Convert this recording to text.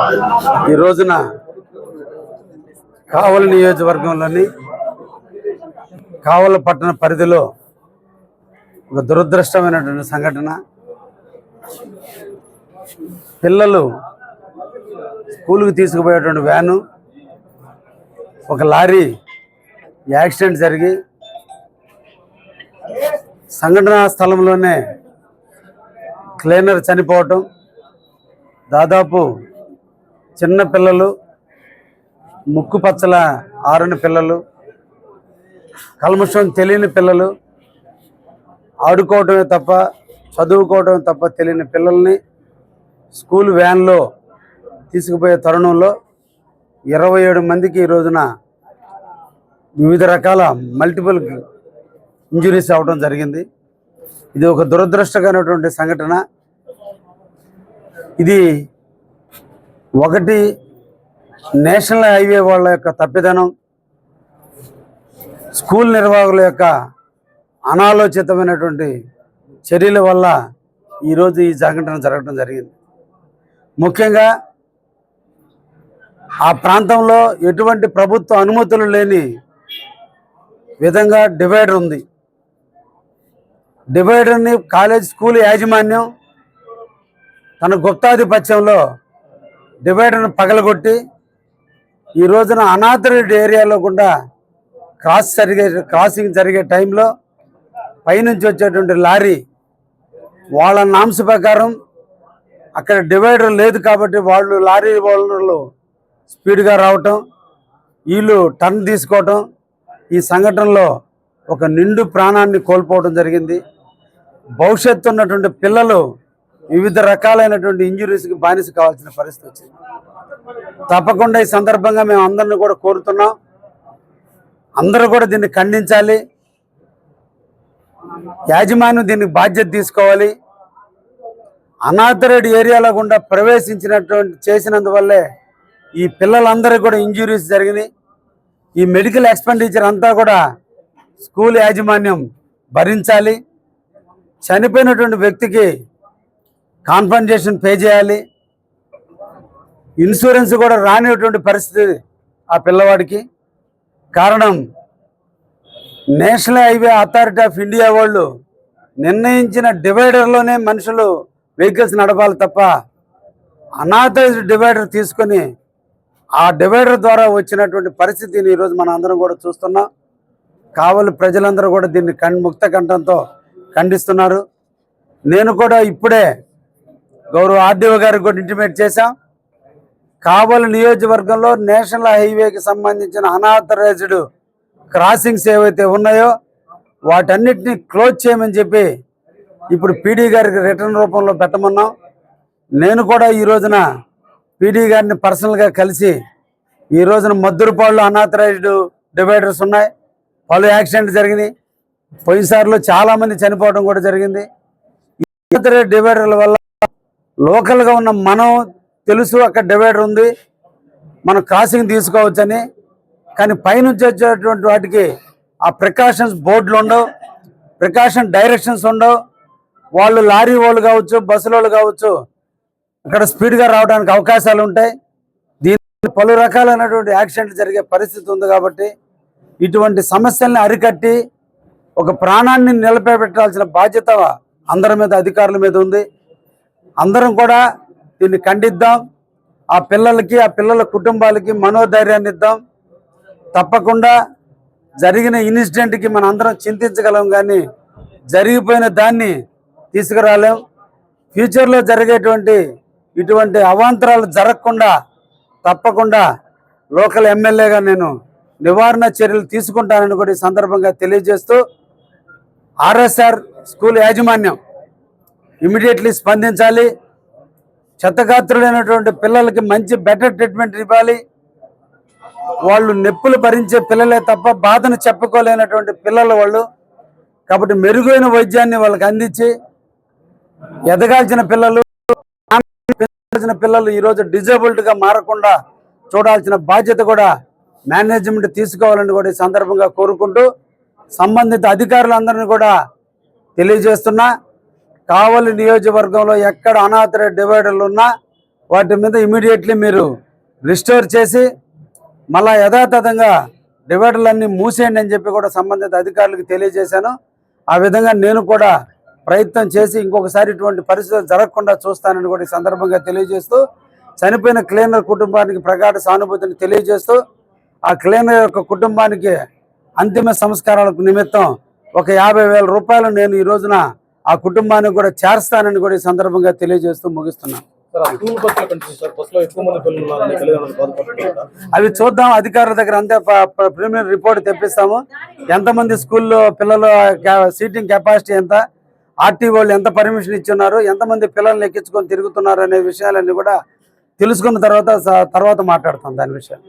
ఈ రోజున కావలి నియోజకవర్గంలోని కావల పట్టణ పరిధిలో ఒక దురదృష్టమైనటువంటి సంఘటన. పిల్లలు స్కూల్కి తీసుకుపోయేటువంటి వ్యాను ఒక లారీ యాక్సిడెంట్ జరిగి సంఘటనా స్థలంలోనే క్లీనర్ చనిపోవటం. దాదాపు చిన్న పిల్లలు ముక్కు పచ్చల ఆరుని పిల్లలు కల్మషం తెలియని పిల్లలు ఆడుకోవటమే తప్ప చదువుకోవటమే తప్ప తెలియని పిల్లల్ని స్కూల్ వ్యాన్లో తీసుకుపోయే తరుణంలో ఇరవై ఏడు మందికి ఈ రోజున వివిధ రకాల మల్టిపుల్ ఇంజురీస్ అవ్వడం జరిగింది. ఇది ఒక దురదృష్టకరమైనటువంటి సంఘటన. ఇది ఒకటి నేషనల్ హైవే వాళ్ళ యొక్క తప్పిదనం స్కూల్ నిర్వాహకుల యొక్క అనాలోచితమైనటువంటి చర్యల వల్ల ఈరోజు ఈ సంఘటన జరగడం జరిగింది. ముఖ్యంగా ఆ ప్రాంతంలో ఎటువంటి ప్రభుత్వ అనుమతులు లేని విధంగా డివైడర్ ఉంది. డివైడర్ని కాలేజ్ స్కూల్ యాజమాన్యం తన గుప్తాధిపత్యంలో డివైడర్ను పగలగొట్టి ఈ రోజున అనాథరెడ్డి ఏరియాలో కూడా క్రాస్ జరిగే క్రాసింగ్ జరిగే టైంలో పైనుంచి వచ్చేటువంటి లారీ వాళ్ళ నాంశ ప్రకారం అక్కడ డివైడర్ లేదు కాబట్టి వాళ్ళు లారీ వాళ్ళు స్పీడ్గా రావటం వీళ్ళు టర్న్ తీసుకోవటం ఈ సంఘటనలో ఒక నిండు ప్రాణాన్ని కోల్పోవడం జరిగింది. భవిష్యత్తు ఉన్నటువంటి పిల్లలు వివిధ రకాలైనటువంటి ఇంజురీస్కి బానిస కావాల్సిన పరిస్థితి వచ్చింది. తప్పకుండా ఈ సందర్భంగా మేము అందరిని కూడా కోరుతున్నాం. అందరూ కూడా దీన్ని ఖండించాలి. యాజమాన్యం దీనికి బాధ్యత తీసుకోవాలి. అనాథరెడ్డి ఏరియాలో గుండా ప్రవేశించినటువంటి చేసినందువల్లే ఈ పిల్లలందరికీ కూడా ఇంజురీస్ జరిగినాయి. ఈ మెడికల్ ఎక్స్పెండిచర్ అంతా కూడా స్కూల్ యాజమాన్యం భరించాలి. చనిపోయినటువంటి వ్యక్తికి కాన్ఫన్సేషన్ పే చేయాలి. ఇన్సూరెన్స్ కూడా రానిటువంటి పరిస్థితి ఆ పిల్లవాడికి. కారణం national highway authority of India వాళ్ళు నిర్ణయించిన డివైడర్లోనే మనుషులు వెహికల్స్ నడపాలి తప్ప అనాథైజ్డ్ డివైడర్ తీసుకొని ఆ డివైడర్ ద్వారా వచ్చినటువంటి పరిస్థితిని ఈరోజు మన అందరం కూడా చూస్తున్నాం. కావలి ప్రజలందరూ కూడా దీన్ని కం ముక్త కంఠంతో ఖండిస్తున్నారు. నేను కూడా ఇప్పుడే గౌరవ ఆర్డీఓ గారికి కూడా ఇంటిమేట్ చేశాం. కావలి నియోజకవర్గంలో నేషనల్ హైవేకి సంబంధించిన అనాథరైజ్డ్ క్రాసింగ్స్ ఏవైతే ఉన్నాయో వాటన్నిటిని క్లోజ్ చేయమని చెప్పి ఇప్పుడు పీడీ గారికి రిటర్న్ రూపంలో పెట్టమన్నాం. నేను కూడా ఈ రోజున పీడీ గారిని పర్సనల్గా కలిసి ఈ రోజున మద్దురుపాళ్ళు అనాథరైజ్డ్ డివైడర్స్ ఉన్నాయి. పలు యాక్సిడెంట్ జరిగినాయి. పోయినసారిలో చాలామంది చనిపోవడం కూడా జరిగింది. ఈ డివైడర్ల వల్ల లోకల్గా ఉన్న మనం తెలుసు అక్కడ డివైడర్ ఉంది. మనం క్రాసింగ్ తీసుకోవచ్చని. కానీ పైనుంచి వచ్చేటువంటి వాటికి ఆ ప్రికాషన్స్ బోర్డులు ఉండవు. ప్రికాషన్ డైరెక్షన్స్ ఉండవు. వాళ్ళు లారీ వాళ్ళు కావచ్చు బస్సుల వాళ్ళు కావచ్చు అక్కడ స్పీడ్గా రావడానికి అవకాశాలు ఉంటాయి. దీని పలు రకాలైనటువంటి యాక్సిడెంట్లు జరిగే పరిస్థితి ఉంది కాబట్టి ఇటువంటి సమస్యల్ని అరికట్టి ఒక ప్రాణాన్ని నిలబెట్టాల్సిన బాధ్యత అందరి మీద అధికారుల మీద ఉంది. అందరం కూడా దీన్ని ఖండిద్దాం. ఆ పిల్లలకి ఆ పిల్లల కుటుంబాలకి మనోధైర్యాన్ని ఇద్దాం. తప్పకుండా జరిగిన ఇన్సిడెంట్కి మనం అందరం చింతించగలం కానీ జరిగిపోయిన దాన్ని తీసుకురాలేం. ఫ్యూచర్లో జరిగేటువంటి ఇటువంటి అవాంతరాలు జరగకుండా తప్పకుండా లోకల్ ఎమ్మెల్యేగా నేను నివారణ చర్యలు తీసుకుంటానని కూడా ఈ సందర్భంగా తెలియజేస్తూ ఆర్ఎస్ఆర్ స్కూల్ యాజమాన్యం ఇమీడియట్లీ స్పందించాలి. చెత్తగాత్రులైనటువంటి పిల్లలకి మంచి బెటర్ ట్రీట్మెంట్ ఇవ్వాలి. వాళ్ళు నొప్పులు భరించే పిల్లలే తప్ప బాధను చెప్పుకోలేనటువంటి పిల్లలు వాళ్ళు. కాబట్టి మెరుగైన వైద్యాన్ని వాళ్ళకి అందించి ఎదగాల్సిన పిల్లలు పెంచాల్సిన పిల్లలు ఈరోజు డిజేబుల్డ్గా మారకుండా చూడాల్సిన బాధ్యత కూడా మేనేజ్మెంట్ తీసుకోవాలని కూడా ఈ సందర్భంగా కోరుకుంటూ సంబంధిత అధికారులందరినీ కూడా తెలియజేస్తున్నా. కావలి నియోజకవర్గంలో ఎక్కడ అనాథర డివైడర్లు ఉన్నా వాటి మీద ఇమీడియట్లీ మీరు రిస్టోర్ చేసి మళ్ళా యథాతథంగా డివైడర్లన్నీ మూసేయండి అని చెప్పి కూడా సంబంధిత అధికారులకు తెలియజేశాను. ఆ విధంగా నేను కూడా ప్రయత్నం చేసి ఇంకొకసారి ఇటువంటి పరిస్థితులు జరగకుండా చూస్తానని కూడా ఈ సందర్భంగా తెలియజేస్తూ చనిపోయిన క్లీనర్ కుటుంబానికి ప్రగాఢ సానుభూతిని తెలియజేస్తూ ఆ క్లీనర్ యొక్క కుటుంబానికి అంతిమ సంస్కారాలకు నిమిత్తం ఒక యాభై వేల రూపాయలు నేను ఈ రోజున ఆ కుటుంబానికి కూడా చేర్స్తానని కూడా ఈ సందర్భంగా తెలియజేస్తూ ముగిస్తున్నాను అవి చూద్దాం అధికారుల దగ్గర అంతే ప్రీమియర్ రిపోర్ట్ తెప్పిస్తాము. ఎంతమంది స్కూల్లో పిల్లలు సీటింగ్ కెపాసిటీ ఎంత? ఆర్టీ వాళ్ళు ఎంత పర్మిషన్ ఇచ్చున్నారు? ఎంతమంది పిల్లల్ని ఎక్కించుకొని తిరుగుతున్నారు అనే విషయాలన్నీ కూడా తెలుసుకున్న తర్వాత తర్వాత మాట్లాడతాం దాని విషయం